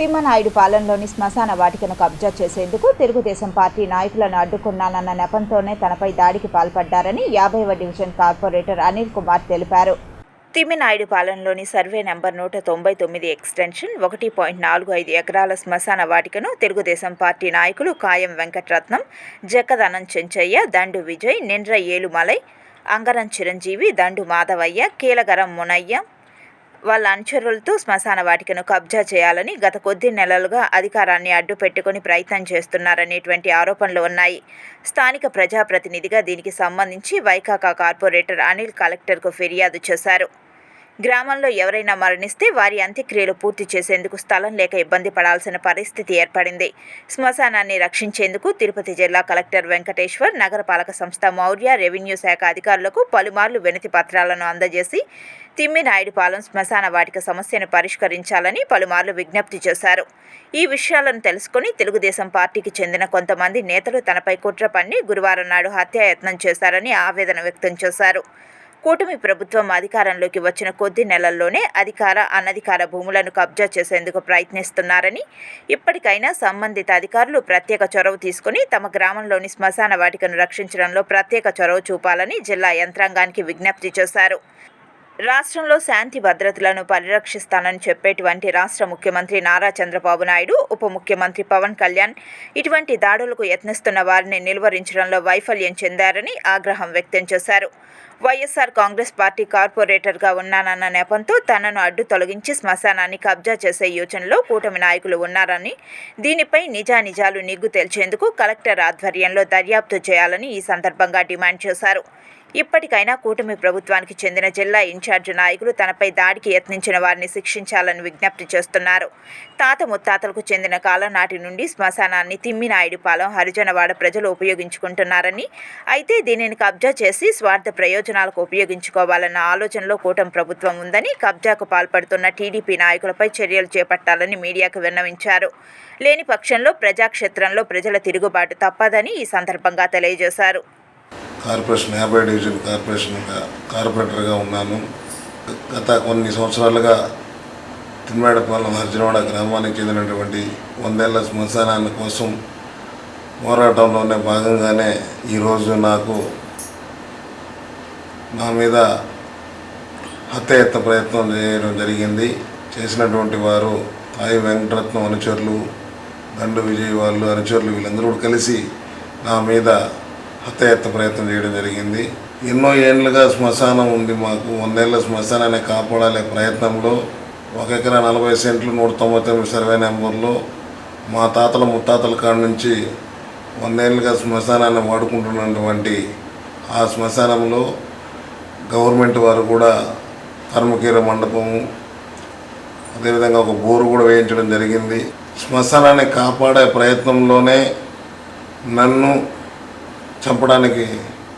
తిమ్మనాయుడు పాలనలోని శ్మశాన వాటికను కబ్జా చేసేందుకు తెలుగుదేశం పార్టీ నాయకులను అడ్డుకున్నానన్న నెపంతోనే తనపై దాడికి పాల్పడ్డారని యాభైవ డివిజన్ కార్పొరేటర్ అనిల్ కుమార్ తెలిపారు. తిమ్మినాయుడు పాలనలోని సర్వే నెంబర్ నూట తొంభై తొమ్మిది ఎక్స్టెన్షన్ ఒకటి పాయింట్ నాలుగు ఐదు ఎకరాల శ్మశాన వాటికను తెలుగుదేశం పార్టీ నాయకులు కాయం వెంకటరత్నం జక్కదనం చెంచయ్య దండు విజయ్ నిండ్ర ఏలుమలై అంగరం చిరంజీవి దండు మాధవయ్య కీలగరం మునయ్య వాళ్ళ అనుచరులతో శ్మశాన వాటికను కబ్జా చేయాలని గత కొద్ది నెలలుగా అధికారాన్ని అడ్డు పెట్టుకుని ప్రయత్నం చేస్తున్నారనేటువంటి ఆరోపణలు ఉన్నాయి. స్థానిక ప్రజాప్రతినిధిగా దీనికి సంబంధించి వైకాకా కార్పొరేటర్ అనిల్ కలెక్టర్కు ఫిర్యాదు చేశారు. గ్రామంలో ఎవరైనా మరణిస్తే వారి అంత్యక్రియలు పూర్తి చేసేందుకు స్థలం లేక ఇబ్బంది పడాల్సిన పరిస్థితి ఏర్పడింది. శ్మశానాన్ని రక్షించేందుకు తిరుపతి జిల్లా కలెక్టర్ వెంకటేశ్వర్ నగరపాలక సంస్థ మౌర్య రెవెన్యూ శాఖ అధికారులకు పలుమార్లు వినతి పత్రాలను అందజేసి తిమ్మినాయుడుపాలెం శ్మశాన వాటిక సమస్యను పరిష్కరించాలని పలుమార్లు విజ్ఞప్తి చేశారు. ఈ విషయాలను తెలుసుకుని తెలుగుదేశం పార్టీకి చెందిన కొంతమంది నేతలు తనపై కుట్ర పన్ని గురువారం నాడు హత్యాయత్నం చేశారని ఆవేదన వ్యక్తం చేశారు. కూటమి ప్రభుత్వం అధికారంలోకి వచ్చిన కొద్ది నెలల్లోనే అధికార అనధికార భూములను కబ్జా చేసేందుకు ప్రయత్నిస్తున్నారని ఇప్పటికైనా సంబంధిత అధికారులు ప్రత్యేక చొరవ తీసుకుని తమ గ్రామంలోని శ్మశాన వాటికను రక్షించడంలో ప్రత్యేక చొరవ చూపాలని జిల్లా యంత్రాంగానికి విజ్ఞప్తి చేశారు. రాష్ట్రంలో శాంతి భద్రతలను పరిరక్షిస్తానని చెప్పేటువంటి రాష్ట్ర ముఖ్యమంత్రి నారా చంద్రబాబు నాయుడు ఉప ముఖ్యమంత్రి పవన్ కళ్యాణ్ ఇటువంటి దాడులకు యత్నిస్తున్న వారిని నిలువరించడంలో వైఫల్యం చెందారని ఆగ్రహం వ్యక్తం చేశారు. వైఎస్ఆర్ కాంగ్రెస్ పార్టీ కార్పొరేటర్గా ఉన్నానన్న నెపంతో తనను అడ్డు తొలగించి శ్మశానాన్ని కబ్జా చేసే యోచనలో కూటమి నాయకులు ఉన్నారని దీనిపై నిజానిజాలు నిగ్గు తేల్చేందుకు కలెక్టర్ ఆధ్వర్యంలో దర్యాప్తు చేయాలని ఈ సందర్భంగా డిమాండ్ చేశారు. ఇప్పటికైనా కూటమి ప్రభుత్వానికి చెందిన జిల్లా ఇన్ఛార్జ్ నాయకులు తనపై దాడికి యత్నించిన వారిని శిక్షించాలని విజ్ఞప్తి చేస్తున్నారు. తాత ముత్తాతలకు చెందిన కాలం నాటి నుండి శ్మశానాన్ని తిమ్మినాయుడుపాలెం హరిజనవాడ ప్రజలు ఉపయోగించుకుంటున్నారని అయితే దీనిని కబ్జా చేసి స్వార్థ ప్రయోజనం ప్రయోజనాలకు ఉపయోగించుకోవాలన్న ఆలోచనలో కూటమి ప్రభుత్వం ఉందని కబ్జాకు పాల్పడుతున్న టీడీపీ నాయకులపై చర్యలు చేపట్టాలని మీడియాకు విన్నవించారు. లేని పక్షంలో ప్రజాక్షేత్రంలో ప్రజల తిరుగుబాటు తప్పదని ఈ సందర్భంగా తెలియజేశారు. కార్పొరేషన్ యాభై డివిజన్ కార్పొరేషన్గా కార్పొరేటర్గా ఉన్నాను. గత కొన్ని సంవత్సరాలుగా తిన్మేడపాలెం హర్జనవాడ గ్రామానికి చెందినటువంటి వందేళ్ళ శ్మశానాల కోసం పోరాటంలోనే భాగంగానే ఈరోజు నాకు నా మీద హత్యయత్న ప్రయత్నం చేయడం జరిగింది. చేసినటువంటి వారు తాయి వెంకటరత్నం అనుచరులు దండు విజయ్ వాళ్ళు అనుచరులు వీళ్ళందరూ కూడా కలిసి నా మీద హత్యయత్న ప్రయత్నం చేయడం జరిగింది. ఎన్నో ఏళ్ళుగా శ్మశానం ఉంది మాకు. వందేళ్ళ శ్మశానాన్ని కాపాడాలే ప్రయత్నంలో ఒక ఎకరా నలభై సెంట్లు నూట తొంభై తొమ్మిది సర్వే నెంబర్లో మా తాతల ముత్తాతల కాడ నుంచి వందేళ్ళుగా శ్మశానాన్ని వాడుకుంటున్నటువంటి ఆ శ్మశానంలో గవర్నమెంట్ వారు కూడా కర్మకీర మండపము అదేవిధంగా ఒక బోరు కూడా వేయించడం జరిగింది. శ్మశానాన్ని కాపాడే ప్రయత్నంలోనే నన్ను చంపడానికి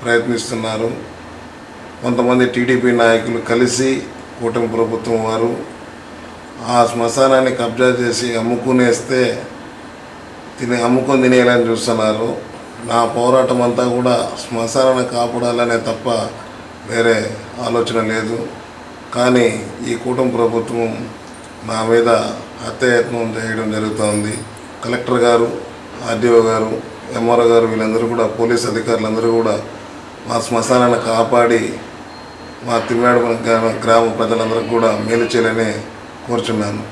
ప్రయత్నిస్తున్నారు. కొంతమంది టీడీపీ నాయకులు కలిసి కూటమి ప్రభుత్వం వారు ఆ శ్మశానాన్ని కబ్జా చేసి అమ్ముకునేస్తే తిని అమ్ముకొని తినేయాలని చూస్తున్నారు. నా పోరాటం అంతా కూడా శ్మశానాన్ని కాపాడాలనే తప్ప వేరే ఆలోచన లేదు. కానీ ఈ కూటమి ప్రభుత్వం నా మీద హత్యాయత్నం చేయడం జరుగుతోంది. కలెక్టర్ గారు ఆర్డీఓ గారు ఎంఆర్ఓ గారు వీళ్ళందరూ కూడా పోలీస్ అధికారులందరూ కూడా మా శ్మశానాన్ని కాపాడి మా తిమ్మాడ గ్రామ ప్రజలందరికీ కూడా మేలు చేయాలని కోరుచున్నాను.